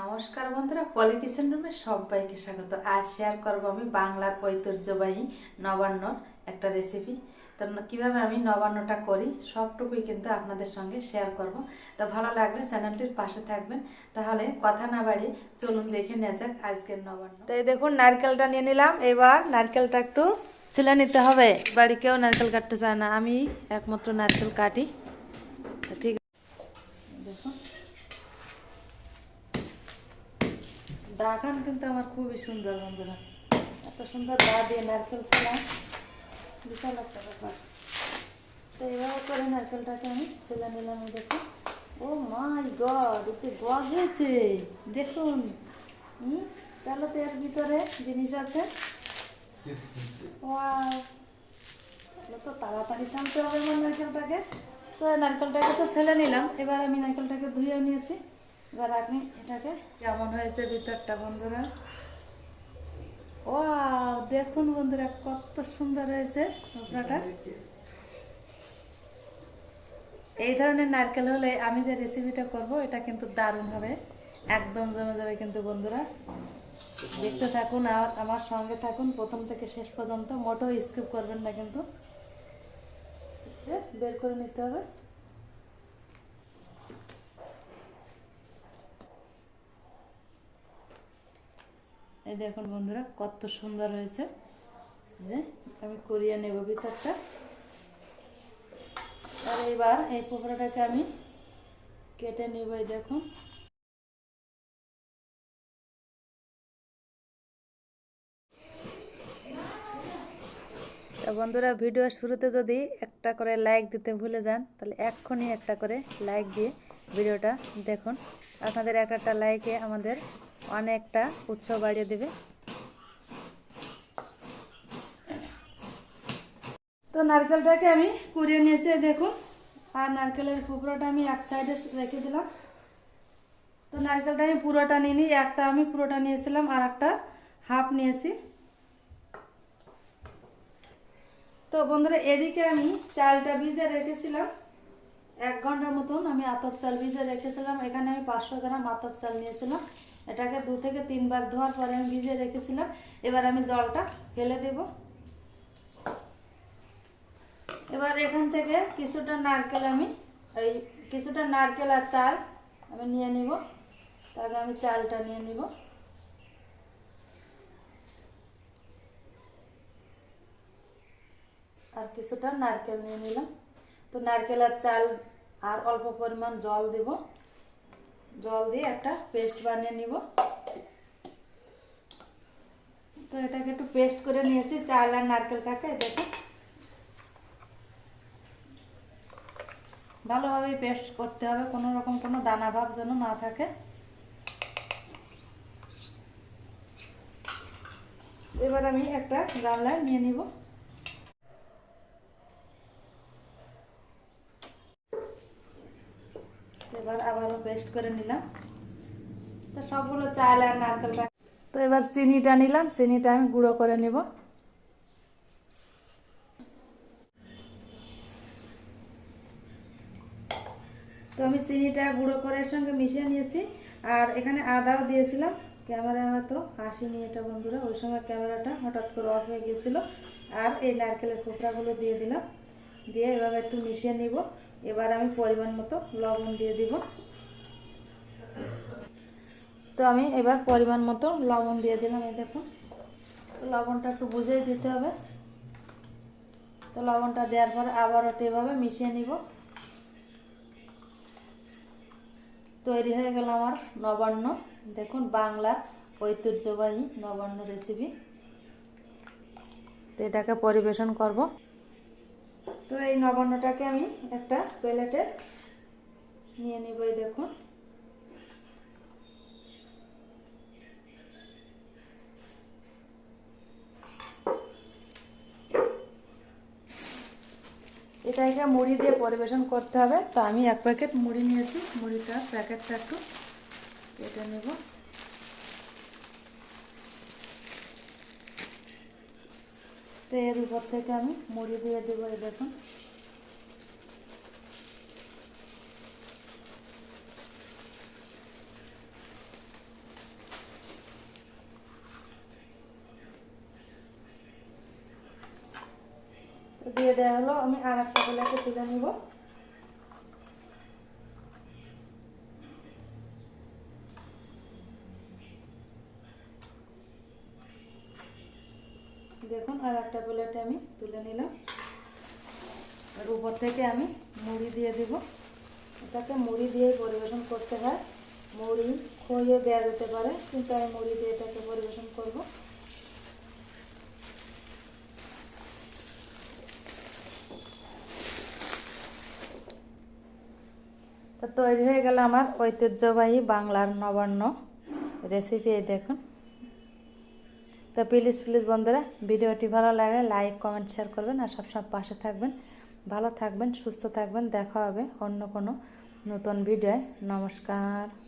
নমস্কার বন্ধুরা পলি কিচেন রুমে সবাইকে স্বাগত। আজ শেয়ার করব আমি বাংলার ঐতিহ্যবাহী নবান্নর একটা রেসিপি তো কীভাবে আমি নবান্নটা করি, সবটুকুই কিন্তু আপনাদের সঙ্গে শেয়ার করব। তো ভালো লাগলে চ্যানেলটির পাশে থাকবেন। তাহলে কথা না বাড়িয়ে চলুন দেখে নেওয়া যাক আজকের নবান্ন। তো এই দেখুন, নারকেলটা নিয়ে নিলাম। এবার নারকেলটা একটু ছিলে নিতে হবে। বাড়ি কেউ নারকেল কাটতে চায় না। আমি একমাত্র নারকেল কাটি। ঠিক দেখুন দাগান কিন্তু আমার খুবই সুন্দর, বন্ধুরা। এত সুন্দর দা দিয়ে নারকেল ছিলাম বিশাল একটা ব্যাপার। তো এভাবে করে নারকেলটাকে আমি ছেলে নিলাম দেখুন ও মাই গড, এতে গজ হয়েছে। দেখুন। তাহলে তো এর ভিতরে জিনিস আছে। তাহলে তো তাড়াতাড়ি ছানতে হবে আমার নারকেলটাকে। তো নারকেলটাকে তো ছেলে নিলাম। এবার আমি নারকেলটাকে ধুয়ে নিয়েছি। এবার আপনি এটাকে কেমন হয়েছে ভিতরটা বন্ধুরা? ও দেখুন বন্ধুরা কত সুন্দর হয়েছে আপনাটা এই ধরনের নারকেল হলে আমি যে রেসিপিটা করব এটা কিন্তু দারুণ হবে। একদম জমে যাবে কিন্তু বন্ধুরা। দেখতে থাকুন আর আমার সঙ্গে থাকুন প্রথম থেকে শেষ পর্যন্ত। মোটো স্কিপ করবেন না কিন্তু। বের করে নিতে হবে। এই দেখুন বন্ধুরা, কত সুন্দর হয়েছে। যে, আমি করিয়ে নেব ভিতরটা। আর এবার এই পোকড়াটাকে আমি কেটে নেব, এই দেখুন। বন্ধুরা ভিডিও শুরুতে যদি একটা করে লাইক দিতে ভুলে যান, তাহলে এক্ষুনি একটা করে লাইক দিয়ে ভিডিওটা দেখুন। আপনাদের একটা একটা লাইকে আমাদের অনেকটা উৎসাহ বাড়িয়ে দেবে। তো নারকেলটাকে আমি কুড়িয়ে নিয়েছি দেখুন। আর নারকেলের কুপড়োটা আমি এক সাইডে রেখে দিলাম। তো নারকেলটা আমি পুরোটা নিইনি, একটা আমি পুরোটা নিয়েছিলাম আর একটা হাফ নিয়েছি। তো বন্ধুরা, এদিকে আমি চালটা ভিজে রেখেছিলাম। এক ঘণ্টার মতন আমি আতপ চাল ভিজে রেখেছিলাম। এখানে আমি পাঁচশো গ্রাম আতপ চাল নিয়েছিলাম। এটাকে দু থেকে তিনবার ধোয়ার পরে আমি ভিজে রেখেছিলাম। এবার আমি জলটা ফেলে দেবো। এবার এখান থেকে কিছুটা নারকেল আমি, এই কিছুটা নারকেল আর চাল আমি নিয়ে নিব। তারপরে আমি চালটা নিয়ে নিব। আর কিছুটা নারকেল নিয়ে নিলাম। তো নারকেল আর চাল আর অল্প পরিমাণ জল দেব। জল দিয়ে একটা পেস্ট বানিয়ে নিব। তো এটাকে একটু পেস্ট করে নিয়েছি, চাল আর নারকেলটাকে দেখো ভালোভাবে পেস্ট করতে হবে, কোনো রকম কোনো দানা ভাব যেন না থাকে। এবার আমি একটা গামলায় নিয়ে নিব এবার আবারও পেস্ট করে নিলাম। তো সবগুলো চাল আর নারকেলটা তো এবার চিনিটা নিলাম, চিনিটা আমি গুঁড়ো করে নিব। তো আমি চিনিটা গুঁড়ো করে সঙ্গে মিশিয়ে নিয়েছি। আর এখানে আদাও দিয়েছিলাম। ক্যামেরায় হয়তো আসেনি এটা বন্ধুরা, ওই সময় ক্যামেরাটা হঠাৎ করে অফ হয়ে গিয়েছিল আর এই নারকেলের ফোকরাগুলো দিয়ে দিলাম। দিয়ে এভাবে একটু মিশিয়ে নিব। এবার আমি পরিমাণ মতো লবণ দিয়ে দিব। তো আমি এবার পরিমাণ মতো লবণ দিয়ে দিলাম, এই দেখুন। লবণটা একটু বুঝেই দিতে হবে। তো লবণটা দেওয়ার পরে আবার ওটা এভাবে মিশিয়ে নিব। তৈরি হয়ে গেল আমার নবান্ন। দেখুন বাংলার ঐতিহ্যবাহী নবান্ন রেসিপি তো এটাকে পরিবেশন করব। তো এই নবান্নটাকে আমি একটা প্লেটে নিয়ে নিব, এই দেখুন। এটাকে মুড়ি দিয়ে পরিবেশন করতে হবে। তো আমি এক প্যাকেট মুড়ি নিয়েছি মুড়িটা প্যাকেটটা একটু কেটে নেব। তো এর উপর থেকে আমি মুড়ি দিয়ে দেবো এই দেখুন। দিয়ে দেওয়া হলো, আমি আর একটা প্লেটে তুলে নিব। দেখুন, আর একটা প্লেটে আমি তুলে নিলাম। আর উপর থেকে আমি মুড়ি দিয়ে দিব। এটাকে মুড়ি দিয়ে পরিবেশন করতে হয়। মুড়ি খইও দেওয়া যেতে পারে, কিন্তু আমি মুড়ি দিয়ে এটাকে পরিবেশন করব। তো তৈরি হয়ে গেল আমার ঐতিহ্যবাহী বাংলার নবান্ন রেসিপি দেখুন। তো প্লিজ প্লিজ বন্ধুরা, ভিডিওটি ভালো লাগলে লাইক, কমেন্ট, শেয়ার করবেন আর সবসময় পাশে থাকবেন। ভালো থাকবেন, সুস্থ থাকবেন। দেখা হবে অন্য কোনো নতুন ভিডিওয়। নমস্কার।